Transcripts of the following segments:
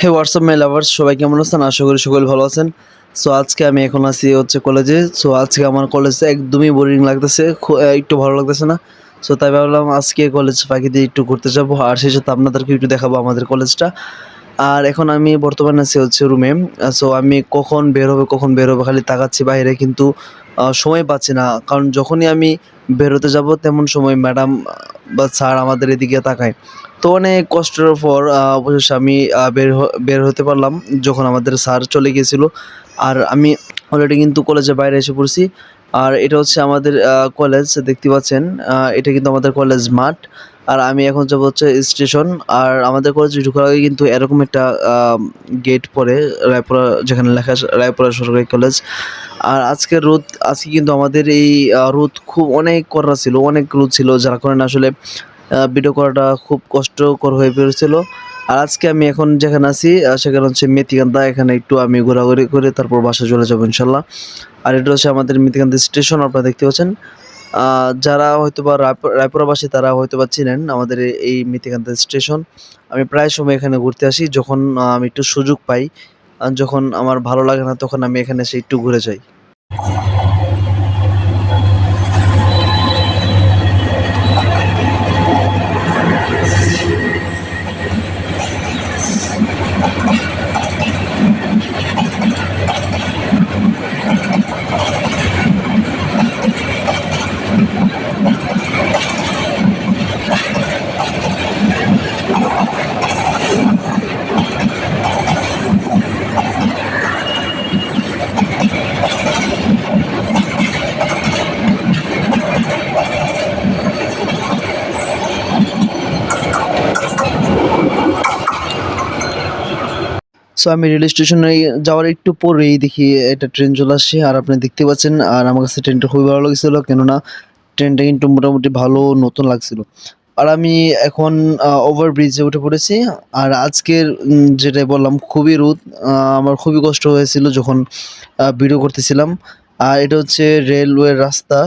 হে WhatsApp মাই lovers সবাই কেমন আছেন? আশা করি সকল ভালো আছেন। সো আজকে আমি এখন আছি হচ্ছে কলেজে সো আজকে আমার কলেজে একদমই বোরিং লাগতেছে। একটু ভালো লাগতেছে না। সো তাই ভাবলাম আজকে কলেজ ফাঁকি দিয়ে একটু ঘুরতে যাব। আর সেই সাথে আপনাদেরকে একটু দেখাবো আমাদের কলেজটা আর এখন আমি বর্তমানে আছি হচ্ছে রুমে সো আমি কখন বের হবে, কখন বের হবে খালি তাকাচ্ছি বাইরে কিন্তু সময় পাচ্ছি না। কারণ যখনই আমি বেরোতে যাব তেমন সময় ম্যাডাম বা স্যার আমাদের এদিকে তাকায়। তো অনেক কষ্টের পর অবশেষে আমি বের বের হতে পারলাম যখন আমাদের স্যার চলে গিয়েছিল। আর আমি অলরেডি কিন্তু কলেজের বাইরে এসে পড়ছি। আর এটা হচ্ছে আমাদের কলেজ দেখতে পাচ্ছেন। এটা কিন্তু আমাদের কলেজ মাঠ। আর আমি এখন যাব হচ্ছে স্টেশন আর আমাদের কলেজে ঢোকার আগে কিন্তু এরকম একটা গেট পড়ে, রায়পুরা, যেখানে লেখা রায়পুরা সরকারি কলেজ আর আজকের রোদ, আজকে কিন্তু আমাদের এই রোদ খুব অনেক কড়া ছিল, অনেক রোদ ছিল, যার কারণে আসলে ভিডিও করাটা খুব কষ্টকর হয়ে পড়েছিল। আর আজকে আমি এখন যেখানে আছি সেখানে হচ্ছে মেথিকান্দা এখানে একটু আমি ঘোরাঘুরি করে তারপর বাসা চলে যাব ইনশাল্লাহ। আর এটা হচ্ছে আমাদের মেথিকান্দা স্টেশন, আপনারা দেখতে পাচ্ছেন। যারা হয়তো বা রায়পুরাবাসী, তারা হয়তো বা চিনেন আমাদের এই- মিথিকান্দা স্টেশন। আমি প্রায় সময় এখানে ঘুরতে আসি, যখন আমি একটু সুযোগ পাই। যখন আমার ভালো লাগে না, তখন আমি এখানে এসে একটু ঘুরে যাই। সো আমি রেল স্টেশনে যাওয়ার একটু পরেই দেখি একটা ট্রেন চলে আসছে, আর আপনি দেখতে পাচ্ছেন, আর আমার কাছে ট্রেনটা খুবই ভালো লাগছিল, কেননা ট্রেনটা কিন্তু মোটামুটি ভালো, নতুন লাগছিল। আর আমি এখন ওভার ব্রিজে উঠে পড়েছি, আর আজকের যেটা বললাম, খুবই রোদ আমার খুবই কষ্ট হয়েছিল যখন ভিডিও করতেছিলাম। আর এটা হচ্ছে রেলওয়ের রাস্তা,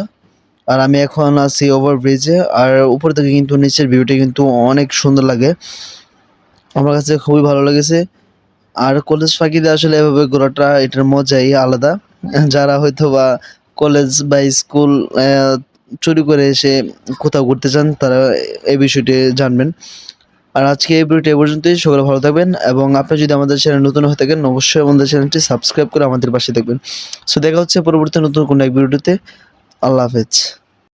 আর আমি এখন আছি ওভার ব্রিজে আর উপর থেকে কিন্তু নিচের ভিউটা কিন্তু অনেক সুন্দর লাগে। আমার কাছে খুবই ভালো লেগেছে। আর কলেজ ফাঁকিতে আসলে এভাবে ঘোরাটা এটার মজাই আলাদা। যারা হয়তো বা কলেজ বা স্কুল চুরি করে এসে কোথাও ঘুরতে চান, তারা এই বিষয়টি জানবেন। আর আজকে এই ভিডিওটি এ পর্যন্তই। সকলে ভালো থাকবেন এবং আপনি যদি আমাদের চ্যানেল নতুন হয়ে থাকেন, অবশ্যই আমাদের চ্যানেলটি সাবস্ক্রাইব করে আমাদের পাশে থাকবেন। সো দেখা হচ্ছে পরবর্তী নতুন কোনো এক ভিডিওতে। আল্লাহ হাফেজ।